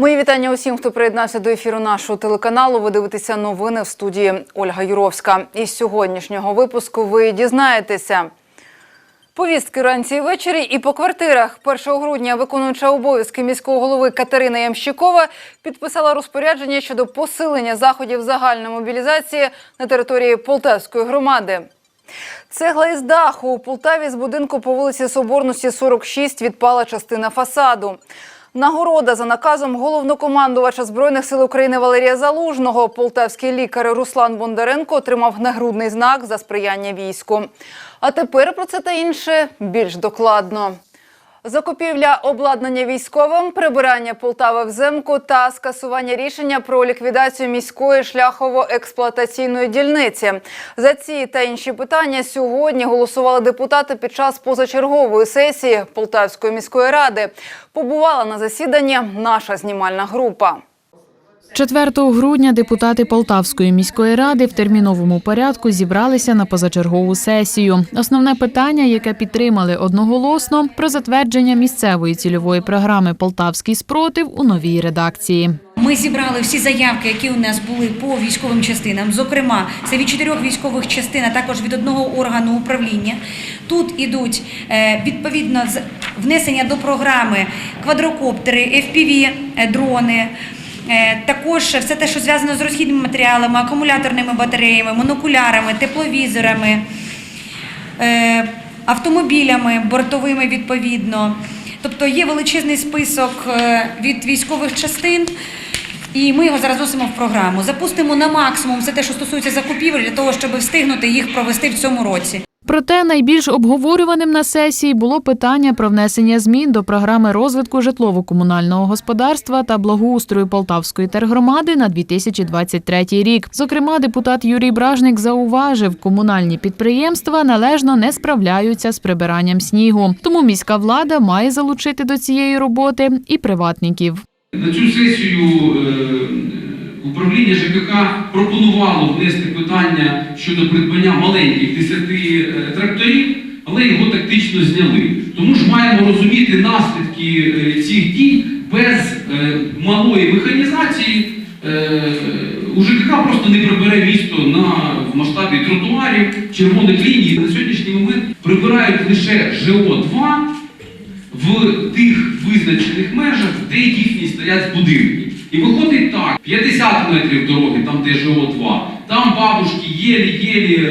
Мої вітання усім, хто приєднався до ефіру нашого телеканалу. Ви дивитеся новини в студії Ольга Юровська. Із сьогоднішнього випуску ви дізнаєтеся. Повістки вранці і ввечері і по квартирах 1 грудня виконуюча обов'язки міського голови Катерина Ямщикова підписала розпорядження щодо посилення заходів загальної мобілізації на території Полтавської громади. Цегла із даху у Полтаві з будинку по вулиці Соборності 46 відпала частина фасаду. Нагорода за наказом головнокомандувача збройних сил України Валерія Залужного. Полтавський лікар Руслан Бондаренко отримав нагрудний знак за сприяння війську. А тепер про це та інше більш докладно. Закупівля обладнання військовим, прибирання Полтави взимку та скасування рішення про ліквідацію міської шляхово-експлуатаційної дільниці. За ці та інші питання сьогодні голосували депутати під час позачергової сесії Полтавської міської ради. Побувала на засіданні наша знімальна група. 4 грудня депутати Полтавської міської ради в терміновому порядку зібралися на позачергову сесію. Основне питання, яке підтримали одноголосно, про затвердження місцевої цільової програми Полтавський спротив у новій редакції. Ми зібрали всі заявки, які у нас були по військовим частинам. Зокрема, це від чотирьох військових частин, а також від одного органу управління. Тут ідуть е, відповідно внесення до програми квадрокоптери, FPV, е, дрони. Е, Також все те, що зв'язано з розхідними матеріалами, акумуляторними батареями, монокулярами, тепловізорами, е, автомобілями бортовими відповідно. Тобто є величезний список е, від військових частин. І ми його зараз носимо в програму. Запустимо на максимум все те, що стосується закупівель, для того, щоб встигнути їх провести в цьому році. Проте найбільш обговорюваним на сесії було питання про внесення змін до програми розвитку житлово-комунального господарства та благоустрою Полтавської тергромади на 2023 рік. Зокрема, депутат Юрій Бражник зауважив, комунальні підприємства належно не справляються з прибиранням снігу. Тому міська влада має залучити до цієї роботи і приватників. На цю сесію е, управління ЖКХ пропонувало внести питання щодо придбання маленьких 10 е, тракторів, але його тактично зняли. Тому ж маємо розуміти наслідки е, цих дій без е, малої механізації. У ЖКХ просто не прибере місто на в масштабі тротуарів, червоних ліній. На сьогоднішній момент прибирають лише ЖО-2 в тих визначених межах, де дійсні стоять будинки. І виходить так: 50 метрів дороги, там де ЖО-2, там бабушки єлі-єлі е,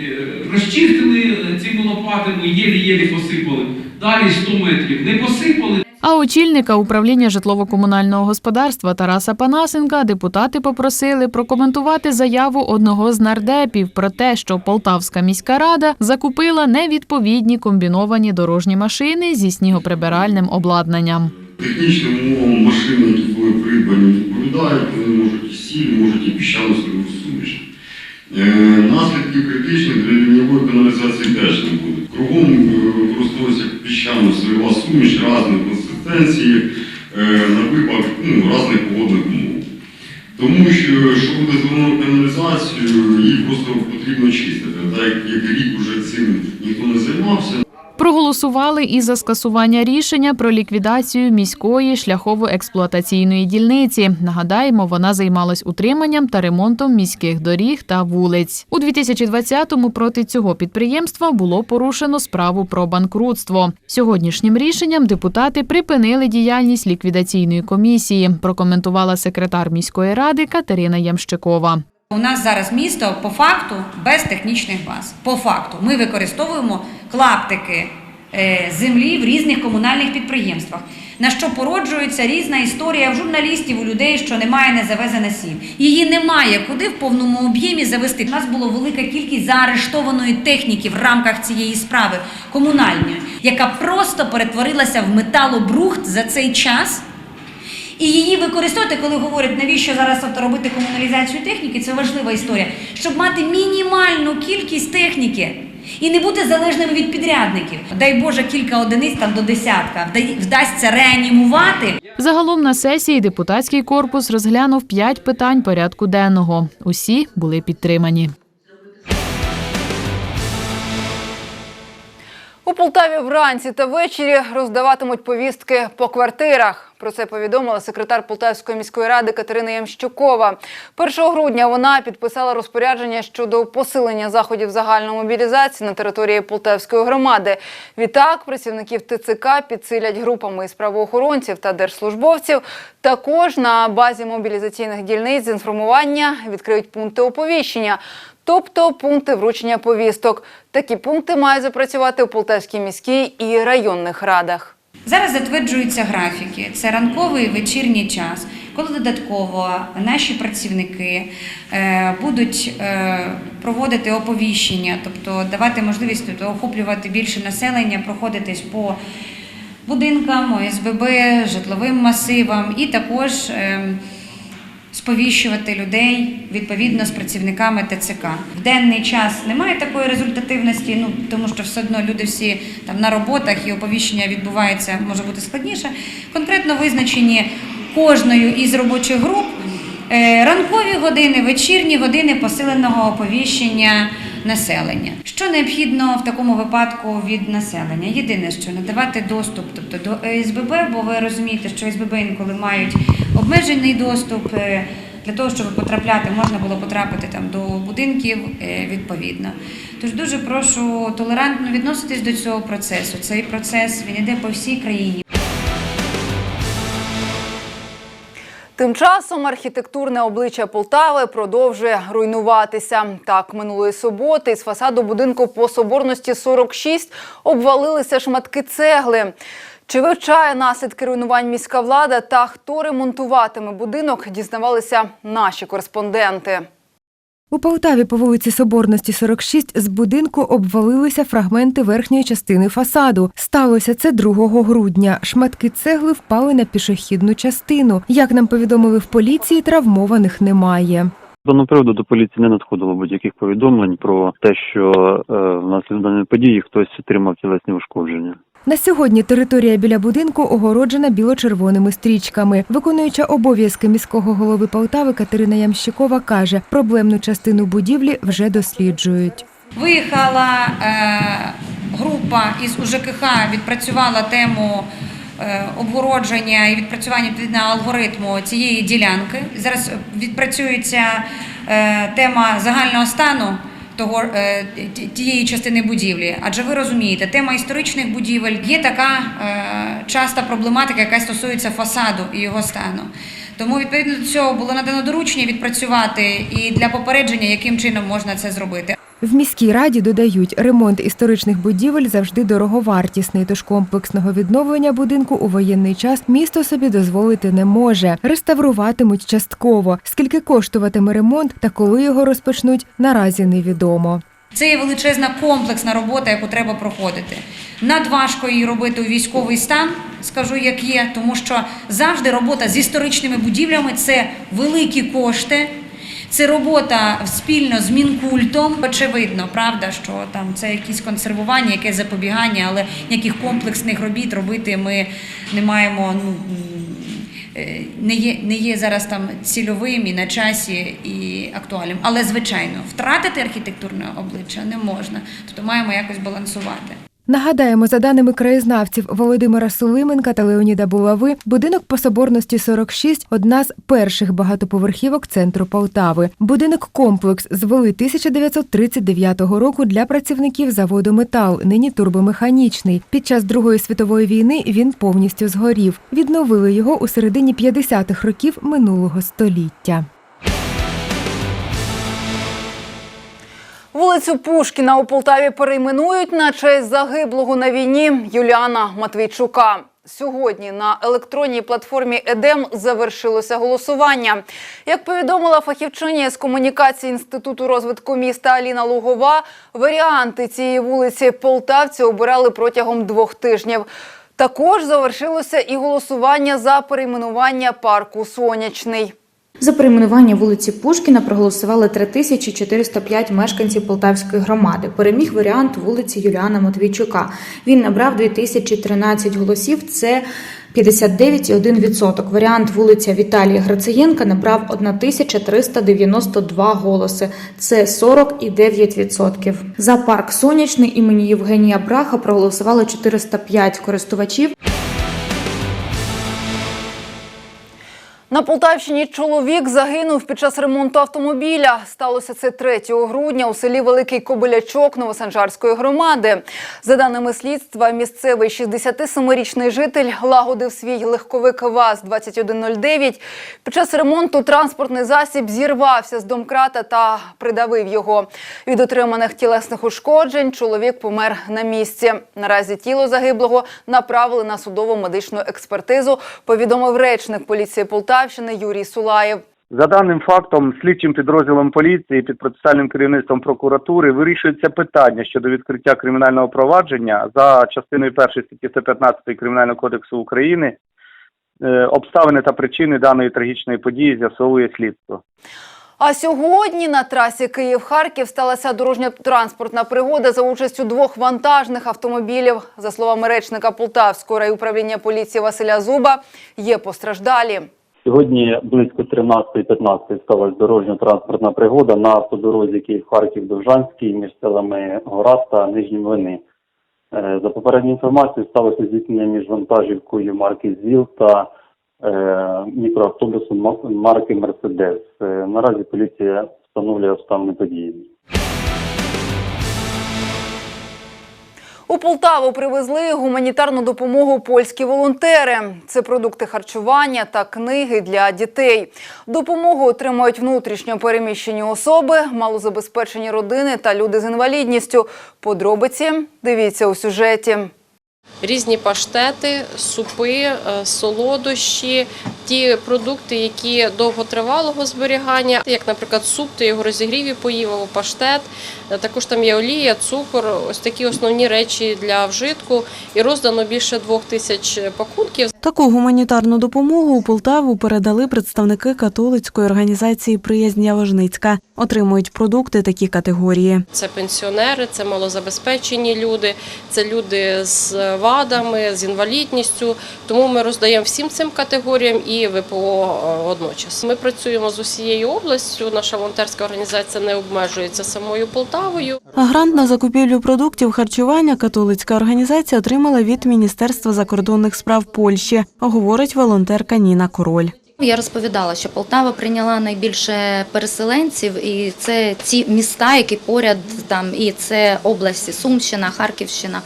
е, розчистили е, цими лопатами, єлі-єлі посипали. Далі 100 метрів не посипали, А очільника управління житлово-комунального господарства Тараса Панасенка депутати попросили прокоментувати заяву одного з нардепів про те, що Полтавська міська рада закупила невідповідні комбіновані дорожні машини зі снігоприбиральним обладнанням. Технічним умовам машини, які були придбані, відповідають, вони можуть і сіль, можуть і піщану сольову суміш. Е, Наслідків критичних для рівневої каналізації теж не буде. Кругом е, використовується піщано сольова суміш різної консистенції е, на випадок ну, різних погодних умов. Тому що, що буде зеленою її просто потрібно чистити. Так як рік вже цим ніхто не займався, Проголосували і за скасування рішення про ліквідацію міської шляхово-експлуатаційної дільниці. Нагадаємо, вона займалась утриманням та ремонтом міських доріг та вулиць. У 2020-му проти цього підприємства було порушено справу про банкрутство. Сьогоднішнім рішенням депутати припинили діяльність ліквідаційної комісії. Прокоментувала секретар міської ради Катерина Ямщикова. У нас зараз місто по факту без технічних баз. По факту ми використовуємо клаптики е, землі в різних комунальних підприємствах. На що породжується різна історія в журналістів, у людей, що немає незавезене сіль. Її немає куди в повному об'ємі завести. У нас була велика кількість заарештованої техніки в рамках цієї справи комунальної, яка просто перетворилася в металобрухт за цей час. І її використовувати, коли говорять, навіщо зараз робити комуналізацію техніки, це важлива історія, щоб мати мінімальну кількість техніки і не бути залежними від підрядників. Дай Боже, кілька одиниць там до десятка вда- вдасться реанімувати. Загалом на сесії депутатський корпус розглянув п'ять питань порядку денного. Усі були підтримані. У Полтаві вранці та ввечері роздаватимуть повістки по квартирах. Про це повідомила секретар Полтавської міської ради Катерина Ямщукова. 1 грудня вона підписала розпорядження щодо посилення заходів загальної мобілізації на території Полтавської громади. Відтак працівників ТЦК підсилять групами із правоохоронців та держслужбовців. Також на базі мобілізаційних дільниць з інформування відкриють пункти оповіщення. Тобто пункти вручення повісток. Такі пункти мають запрацювати у Полтавській міській і районних радах. Зараз затверджуються графіки. Це ранковий і вечірній час, коли додатково наші працівники е, будуть е, проводити оповіщення, тобто давати можливість тобто, охоплювати більше населення, проходитись по будинкам, ОСББ, житловим масивам і також. Сповіщувати людей відповідно з працівниками ТЦК. В денний час немає такої результативності, ну тому що все одно люди всі там на роботах і оповіщення відбувається, може бути складніше. Конкретно визначені кожною із робочих груп е, ранкові години, вечірні години посиленого оповіщення населення. Що необхідно в такому випадку від населення? Єдине, що надавати доступ, тобто до ОСББ, бо ви розумієте, що ОСББ інколи мають обмежений доступ. е, Для того, щоб потрапляти, можна було потрапити там до будинків е, відповідно. Тож дуже прошу толерантно відноситись до цього процесу. Цей процес він іде по всій країні. Тим часом архітектурне обличчя Полтави продовжує руйнуватися. Так, минулої суботи з фасаду будинку по Соборності 46 обвалилися шматки цегли. Чи вивчає наслідки руйнувань міська влада та хто ремонтуватиме будинок, дізнавалися наші кореспонденти. У Полтаві по вулиці Соборності 46 з будинку обвалилися фрагменти верхньої частини фасаду. Сталося це 2 грудня. Шматки цегли впали на пішохідну частину. Як нам повідомили в поліції, травмованих немає. Даного приводу до поліції не надходило будь-яких повідомлень про те, що е, внаслідок даної події хтось отримав тілесні ушкодження. На сьогодні територія біля будинку огороджена біло-червоними стрічками. Виконуюча обов'язки міського голови Полтави Катерина Ямщикова каже, проблемну частину будівлі вже досліджують. Виїхала е, група із УЖКХ, відпрацювала тему е, обгородження і відпрацювання відповідно алгоритму цієї ділянки. Зараз відпрацюється е, тема загального стану. Того е, тієї частини будівлі, адже ви розумієте, тема історичних будівель є така е, часта проблематика, яка стосується фасаду і його стану. Тому відповідно до цього було надано доручення відпрацювати і для попередження, яким чином можна це зробити. В міській раді додають, ремонт історичних будівель завжди дороговартісний, тож комплексного відновлення будинку у воєнний час місто собі дозволити не може. Реставруватимуть частково. Скільки коштуватиме ремонт та коли його розпочнуть, наразі невідомо. Це є величезна комплексна робота, яку треба проходити. Надважко її робити у військовий стан, скажу як є, тому що завжди робота з історичними будівлями це великі кошти. Це робота спільно з мінкультом. Очевидно, правда, що там це якісь консервування, якесь запобігання, але ніяких комплексних робіт робити ми не маємо. Ну е, не є, не є зараз там цільовим і на часі і актуальним. Але звичайно, втратити архітектурне обличчя не можна. Тобто маємо якось балансувати. Нагадаємо, за даними краєзнавців Володимира Сулименка та Леоніда Булави, будинок по соборності 46 – одна з перших багатоповерхівок центру Полтави. Будинок комплекс звели 1939 року для працівників заводу Метал, нині турбомеханічний. Під час Другої світової війни він повністю згорів. Відновили його у середині 50-х років минулого століття. Вулицю Пушкіна у Полтаві перейменують на честь загиблого на війні Юліана Матвійчука. Сьогодні на електронній платформі Едем завершилося голосування. Як повідомила фахівчиня з комунікації Інституту розвитку міста Аліна Лугова, варіанти цієї вулиці полтавці обирали протягом двох тижнів. Також завершилося і голосування за перейменування парку Сонячний. За перейменування вулиці Пушкіна проголосували 3405 мешканців Полтавської громади. Переміг варіант вулиці Юліана Матвійчука. Він набрав 2013 голосів. Це 59,1%. Варіант вулиця Віталія Грациєнка набрав 1392 голоси. Це 40,9%. За парк Сонячний імені Євгенія Браха проголосували 405 користувачів. На Полтавщині чоловік загинув під час ремонту автомобіля. Сталося це 3 грудня у селі Великий Кобилячок Новосанжарської громади. За даними слідства, місцевий 67-річний житель лагодив свій легковик ВАЗ-2109. Під час ремонту транспортний засіб зірвався з домкрата та придавив його. Від отриманих тілесних ушкоджень чоловік помер на місці. Наразі тіло загиблого направили на судово медичну експертизу, повідомив речник поліції Полтавщини Юрій Сулаєв. За даним фактом, слідчим підрозділом поліції під процесуальним керівництвом прокуратури вирішується питання щодо відкриття кримінального провадження за частиною першої статті 115 Кримінального кодексу України. Е, Обставини та причини даної трагічної події з'ясовує слідство. А сьогодні на трасі Київ-Харків сталася дорожньо-транспортна пригода за участю двох вантажних автомобілів. За словами речника Полтавського райуправління поліції Василя Зуба, є постраждалі. Сьогодні близько 13.15 сталася дорожньо-транспортна пригода на автодорозі Київ-Харків-Довжанський між селами Гора та Нижні Млини. Е, За попередньою інформацією, сталося зіткнення між вантажівкою марки ЗІЛ та е, мікроавтобусом марки Мерседес. Е, Наразі поліція встановлює обставини події. У Полтаву привезли гуманітарну допомогу польські волонтери. Це продукти харчування та книги для дітей. Допомогу отримують внутрішньо переміщені особи, малозабезпечені родини та люди з інвалідністю. Подробиці дивіться у сюжеті. Різні паштети, супи, е, солодощі, ті продукти, які довготривалого зберігання, як, наприклад, суп, ти його розігрів і поїв, або паштет. Е, Також там є олія, цукор, ось такі основні речі для вжитку. І роздано більше двох тисяч пакунків. Таку гуманітарну допомогу у Полтаву передали представники католицької організації Приязнь Явожницька. Отримують продукти такі категорії. Це пенсіонери, це малозабезпечені люди, це люди з вадами, з інвалідністю. Тому ми роздаємо всім цим категоріям і ВПО е, одночас. Ми працюємо з усією областю. Наша волонтерська організація не обмежується самою Полтавою. Грант на закупівлю продуктів харчування католицька організація отримала від Міністерства закордонних справ Польщі, говорить волонтерка Ніна Король. Я розповідала, що Полтава прийняла найбільше переселенців, і це ці міста, які поряд там, і це області Сумщина, Харківщина.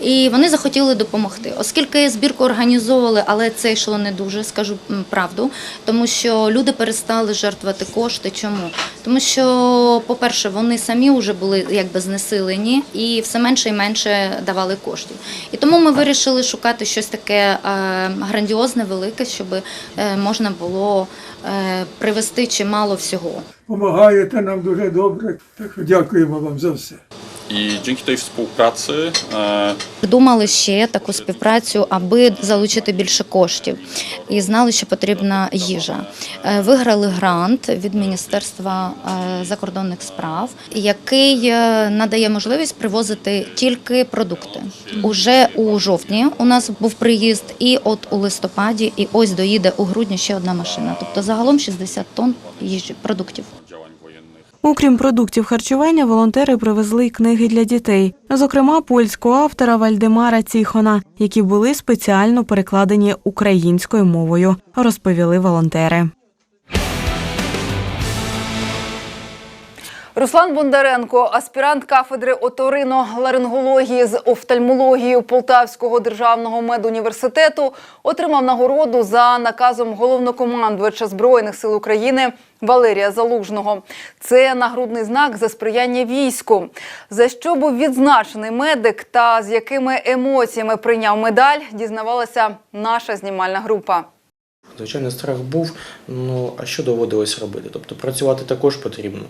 І вони захотіли допомогти, оскільки збірку організовували, але це йшло не дуже, скажу правду, тому що люди перестали жертвувати кошти. Чому? Тому що, по-перше, вони самі вже були якби знесилені і все менше і менше давали коштів. І тому ми вирішили шукати щось таке е, грандіозне, велике, щоб е, можна було е, привезти чимало всього. Помагаєте нам дуже добре, так дякуємо вам за все. I dzięki tej współpracy e, Придумали ще таку співпрацю, аби залучити більше коштів, і знали, що потрібна їжа. Е, Виграли грант від Міністерства е, закордонних справ, який е, надає можливість привозити тільки продукти. Уже у жовтні у нас був приїзд, і от у листопаді, і ось доїде у грудні ще одна машина. Тобто загалом 60 тонн їжі продуктів. Окрім продуктів харчування, волонтери привезли й книги для дітей, зокрема польського автора Вальдемара Ціхона, які були спеціально перекладені українською мовою, розповіли волонтери. Руслан Бондаренко, аспірант кафедри оторино-ларингології з офтальмології Полтавського державного медуніверситету, отримав нагороду за наказом головнокомандувача Збройних сил України Валерія Залужного. Це нагрудний знак за сприяння війську. За що був відзначений медик та з якими емоціями прийняв медаль, дізнавалася наша знімальна група. Звичайно, страх був, ну а що доводилось робити? Тобто працювати також потрібно,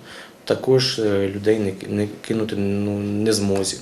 також е, людей не, не кинути ну, не змозі.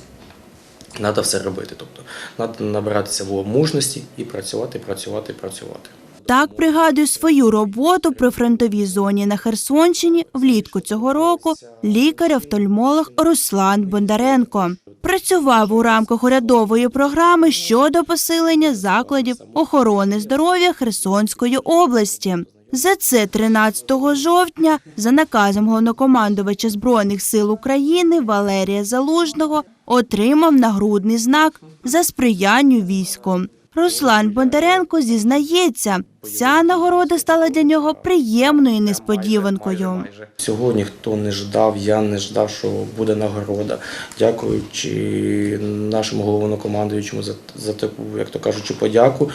Треба все робити. Тобто, треба набиратися було мужності і працювати, працювати, працювати. Так пригадує свою роботу при фронтовій зоні на Херсонщині влітку цього року лікар-офтальмолог Руслан Бондаренко. Працював у рамках урядової програми щодо посилення закладів охорони здоров'я Херсонської області. За це 13 жовтня за наказом головнокомандувача Збройних сил України Валерія Залужного отримав нагрудний знак за сприянню війську. Руслан Бондаренко зізнається, ця нагорода стала для нього приємною несподіванкою. Цього ніхто не ждав, я не ждав, що буде нагорода. Дякуючи нашому головнокомандуючому за, за таку, як то кажучи, подяку.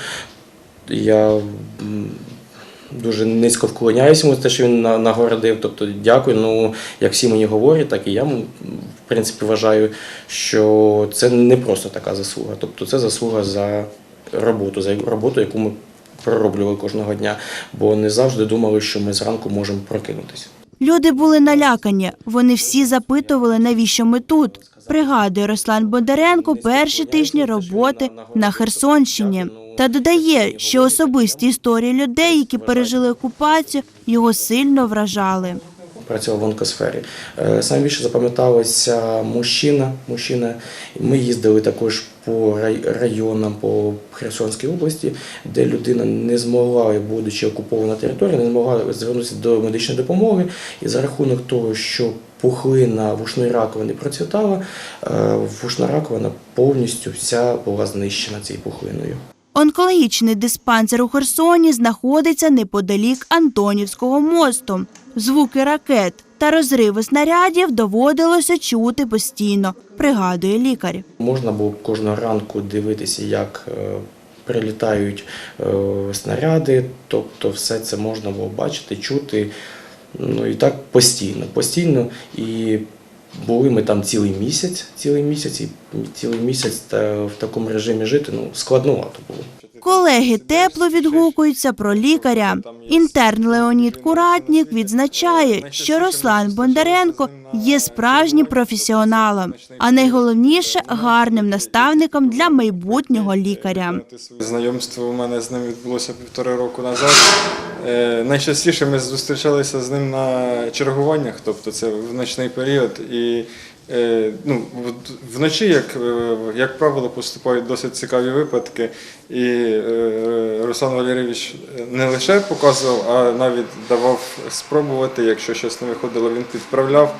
Я дуже низько вклоняюся йому за те, що він на- нагородив. Тобто дякую. Ну, як всі мені говорять, так і я в принципі вважаю, що це не просто така заслуга. Тобто це заслуга за роботу, за роботу, яку ми пророблювали кожного дня, бо не завжди думали, що ми зранку можемо прокинутися. Люди були налякані. Вони всі запитували, навіщо ми тут. Пригадує Руслан Бондаренко перші тижні роботи на Херсонщині. Та додає, що особисті історії людей, які пережили окупацію, його сильно вражали. працював в онкосфері. Е, Саме більше запам'яталося мужчина. мужчина. Ми їздили також по рай- районам по Херсонській області, де людина не змогла, будучи окупована територія, не змогла звернутися до медичної допомоги. І за рахунок того, що пухлина вушної раковини процвітала, е, вушна раковина повністю вся була знищена цією пухлиною. Онкологічний диспансер у Херсоні знаходиться неподалік Антонівського мосту. Звуки ракет та розриви снарядів доводилося чути постійно, пригадує лікар. Можна було кожного ранку дивитися, як е, прилітають е, снаряди, тобто все це можна було бачити, чути. Ну і так постійно, постійно. І були ми там цілий місяць, цілий місяць, і цілий місяць та в такому режимі жити ну, складновато було. Колеги тепло відгукуються про лікаря. Інтерн Леонід Куратнік відзначає, що Руслан Бондаренко є справжнім професіоналом, а найголовніше гарним наставником для майбутнього лікаря. Знайомство у мене з ним відбулося півтори року назад. Е, найчастіше ми зустрічалися з ним на чергуваннях, тобто це в ночний період. І е, ну, вночі, як, е, як правило, поступають досить цікаві випадки. І Руслан Валерійович не лише показував, а навіть давав спробувати, якщо щось не виходило, він підправляв.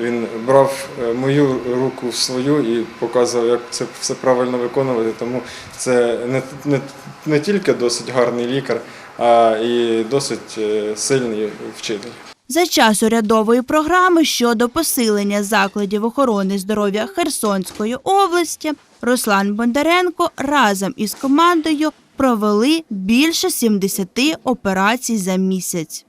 Він брав е, мою руку в свою і показував, як це все правильно виконувати. Тому це не, не, не тільки досить гарний лікар, а і досить е, сильний вчитель. За час урядової програми щодо посилення закладів охорони здоров'я Херсонської області Руслан Бондаренко разом із командою провели більше 70 операцій за місяць.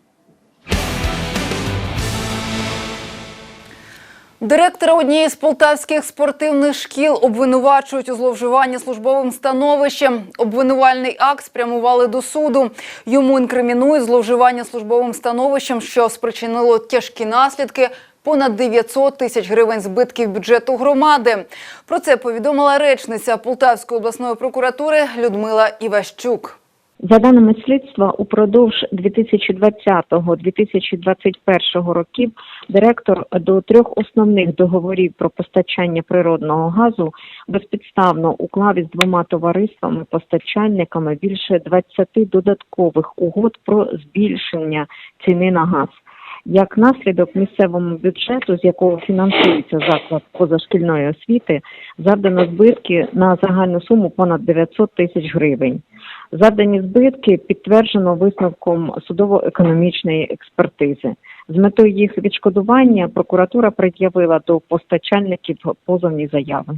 Директора однієї з полтавських спортивних шкіл обвинувачують у зловживанні службовим становищем. Обвинувальний акт спрямували до суду. Йому інкримінують зловживання службовим становищем, що спричинило тяжкі наслідки. Понад 900 тисяч гривень збитків бюджету громади. Про це повідомила речниця Полтавської обласної прокуратури Людмила Іващук. За даними слідства, упродовж 2020-2021 років директор до трьох основних договорів про постачання природного газу безпідставно уклав із двома товариствами-постачальниками більше 20 додаткових угод про збільшення ціни на газ. Як наслідок місцевому бюджету, з якого фінансується заклад позашкільної освіти, завдано збитки на загальну суму понад 900 тисяч гривень. Завдані збитки підтверджено висновком судово-економічної експертизи. З метою їх відшкодування прокуратура пред'явила до постачальників позовні заяви.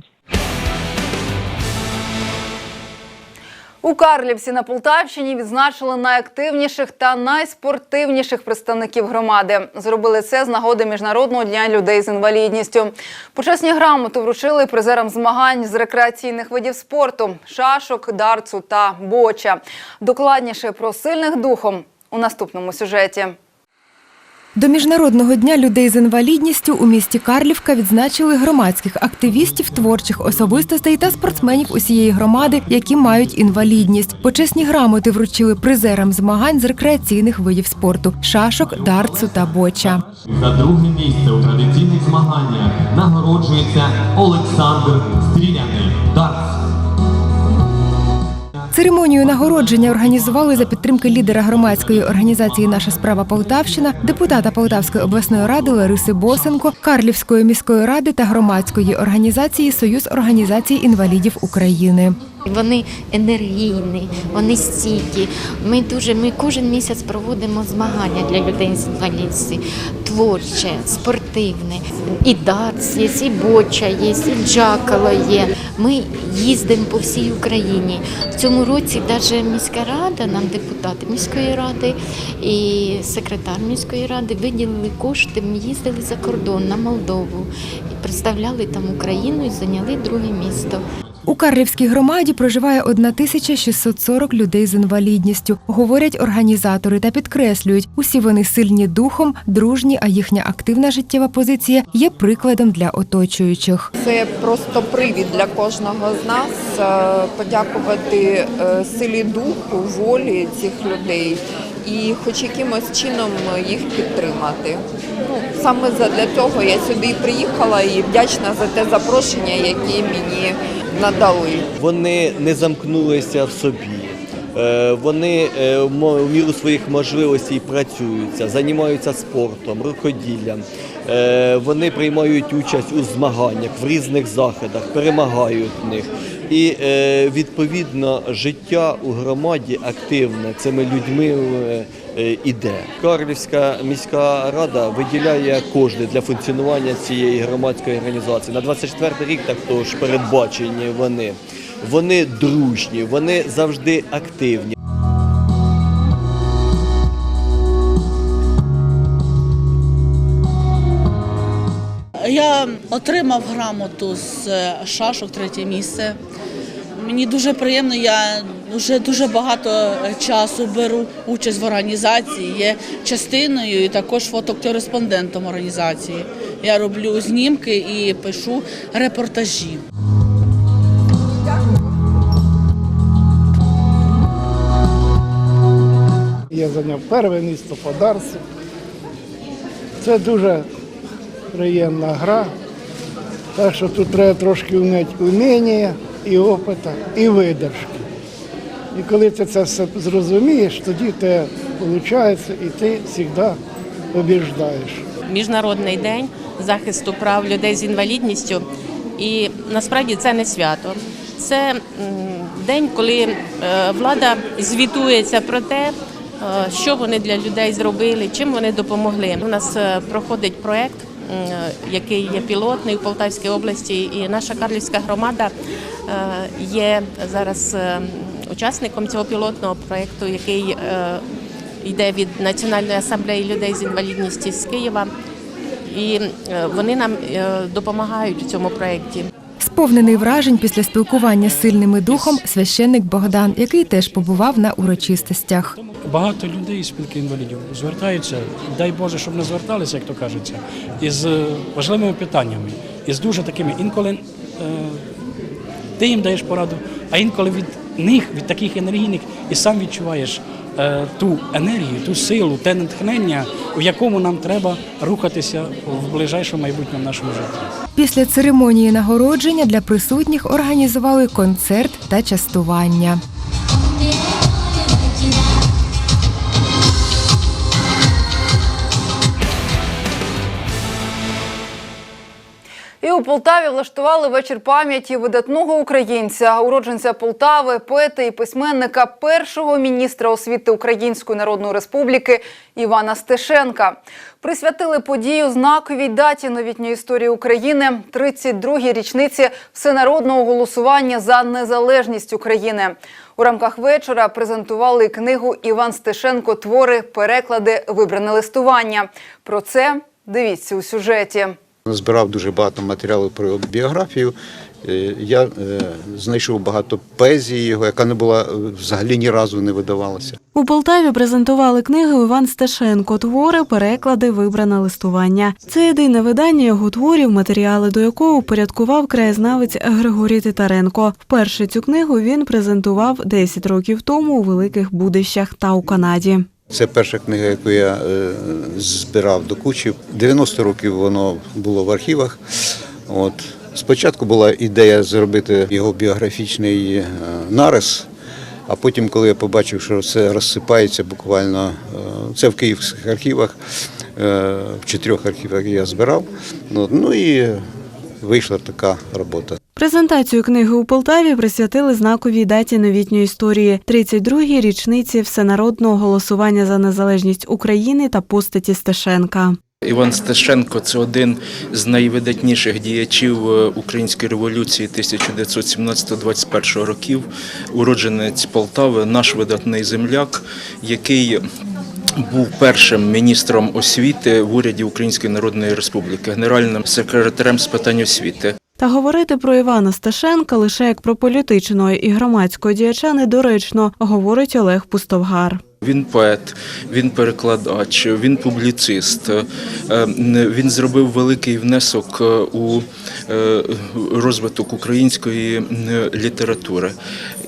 У Карлівці на Полтавщині відзначили найактивніших та найспортивніших представників громади. Зробили це з нагоди Міжнародного дня людей з інвалідністю. Почесні грамоти вручили призерам змагань з рекреаційних видів спорту шашок, дарцу та боча. Докладніше про сильних духом у наступному сюжеті. До Міжнародного дня людей з інвалідністю у місті Карлівка відзначили громадських активістів, творчих особистостей та спортсменів усієї громади, які мають інвалідність. Почесні грамоти вручили призерам змагань з рекреаційних видів спорту шашок, дарцу та боча. За друге місце у традиційних змаганнях нагороджується Олександр Стріляний. Церемонію нагородження організували за підтримки лідера громадської організації Наша справа Полтавщина, депутата Полтавської обласної ради Лариси Босенко, Карлівської міської ради та громадської організації Союз організацій інвалідів України. Вони енергійні, вони стійкі. Ми дуже ми кожен місяць проводимо змагання для людей з інвалідністю. Творче, спортивне. І дартс є, і боча є, і джакало є. Ми їздимо по всій Україні. В цьому році навіть міська рада, нам депутати міської ради і секретар міської ради виділили кошти. Ми їздили за кордон на Молдову, представляли там Україну і зайняли друге місто. У Карлівській громаді проживає 1640 людей з інвалідністю, говорять організатори та підкреслюють, усі вони сильні духом, дружні, а їхня активна життєва позиція є прикладом для оточуючих. Це просто привід для кожного з нас е, подякувати е, силі духу, волі цих людей і хоч якимось чином їх підтримати. Ну, саме для цього я сюди приїхала і вдячна за те запрошення, яке мені надали. Вони не замкнулися в собі. Е, Вони е, в міру своїх можливостей працюються, займаються спортом, рукоділлям. Е, Вони приймають участь у змаганнях в різних заходах, перемагають в них. І е, відповідно життя у громаді активне цими людьми е, е, іде. Карлівська міська рада виділяє кошти для функціонування цієї громадської організації. На 24 рік також передбачені вони. Вони дружні, вони завжди активні. Я отримав грамоту з е, шашок третє місце. Мені дуже приємно, я вже дуже багато часу беру участь в організації, є частиною і також фотокореспондентом організації. Я роблю знімки і пишу репортажі. Я зайняв перше місто по Дарсу. Це дуже приємна гра. Так що тут треба трошки вміти уміння і опита, і видержки. І коли ти це все зрозумієш, тоді те виходить і ти завжди побіждаєш. Міжнародний день захисту прав людей з інвалідністю. І насправді це не свято. Це день, коли е, влада звітується про те, е, що вони для людей зробили, чим вони допомогли. У нас е, проходить проект, який є пілотний у Полтавській області, і наша Карлівська громада е, є зараз е, учасником цього пілотного проекту, який е, йде від Національної асамблеї людей з інвалідністю з Києва. І е, вони нам е, допомагають у цьому проєкті. Сповнений вражень після спілкування з сильними духом священник Богдан, який теж побував на урочистостях. Багато людей з спілки інвалідів звертаються, дай Боже, щоб не зверталися, як то кажеться, із е, важливими питаннями, із дуже такими інколи е, ти їм даєш пораду, а інколи від них, від таких енергійних, і сам відчуваєш ту енергію, ту силу, те натхнення, в якому нам треба рухатися в ближайшому майбутньому нашому житті. Після церемонії нагородження для присутніх організували концерт та частування. У Полтаві влаштували вечір пам'яті видатного українця, уродженця Полтави, поета і письменника, першого міністра освіти Української Народної Республіки Івана Стешенка. Присвятили подію знаковій даті новітньої історії України 32-й річниці всенародного голосування за незалежність України. У рамках вечора презентували книгу Іван Стешенко Твори, переклади, вибране листування. Про це дивіться у сюжеті. Збирав дуже багато матеріалу про його біографію. Е, Я е, знайшов багато поезії його, яка не була е, взагалі ні разу не видавалася. У Полтаві презентували книгу Іван Стешенко Твори, переклади, вибране листування. Це єдине видання його творів, матеріали до якого упорядкував краєзнавець Григорій Титаренко. Вперше цю книгу він презентував 10 років тому у Великих Будищах та у Канаді. Це перша книга, яку я е, збирав до кучі. 90 років воно було в архівах. От. Спочатку була ідея зробити його біографічний е, нарис, а потім, коли я побачив, що це розсипається буквально, е, це в київських архівах, в чотирьох архівах я збирав. Ну і вийшла така робота. Презентацію книги у Полтаві присвятили знаковій даті новітньої історії 32-й річниці всенародного голосування за незалежність України та постаті Стешенка. Іван Стешенко це один з найвидатніших діячів е, української революції 1917-21 років, уродженець Полтави, наш видатний земляк, який був першим міністром освіти в уряді Української Народної Республіки, генеральним секретарем з питань освіти. Та говорити про Івана Сташенка лише як про політичного і громадського діяча недоречно, говорить Олег Пустовгар. Він поет, він перекладач, він публіцист. Е, Він зробив великий внесок е, у е, розвиток української літератури.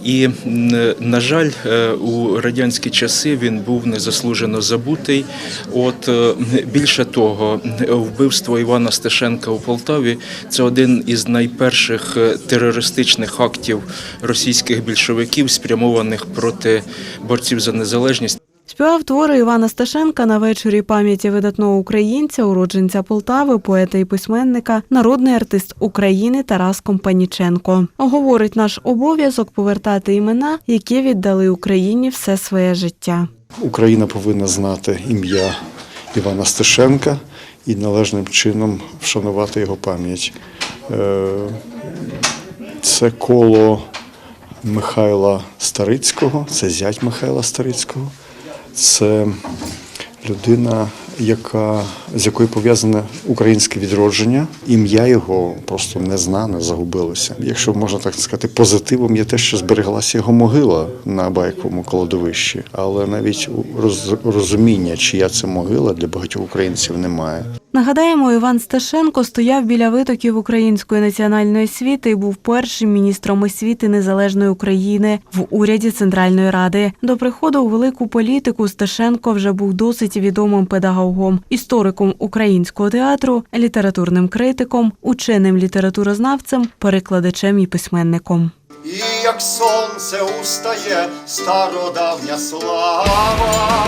І, на жаль, е, у радянські часи він був незаслужено забутий. От е, більше того, вбивство Івана Стешенка у Полтаві це один із найперших е, терористичних актів російських більшовиків, спрямованих проти борців за незалежність. Співав твори Івана Сташенка на вечорі пам'яті видатного українця, уродженця Полтави, поета і письменника, народний артист України Тарас Компаніченко. Говорить наш обов'язок повертати імена, які віддали Україні все своє життя. Україна повинна знати ім'я Івана Стешенка і належним чином вшанувати його пам'ять. Е, Це коло Михайла Старицького, це зять Михайла Старицького. Це людина, яка, з якою пов'язане українське відродження. Ім'я його просто незнане, загубилося. Якщо можна так сказати, позитивом є те, що збереглася його могила на байковому кладовищі, але навіть розуміння, чия це могила для багатьох українців немає. Нагадаємо, Іван Сташенко стояв біля витоків української національної освіти і був першим міністром освіти незалежної України в уряді Центральної Ради. До приходу у велику політику Сташенко вже був досить відомим педагогом, істориком українського театру, літературним критиком, ученим літературознавцем, перекладачем і письменником. І як сонце устає стародавня слава.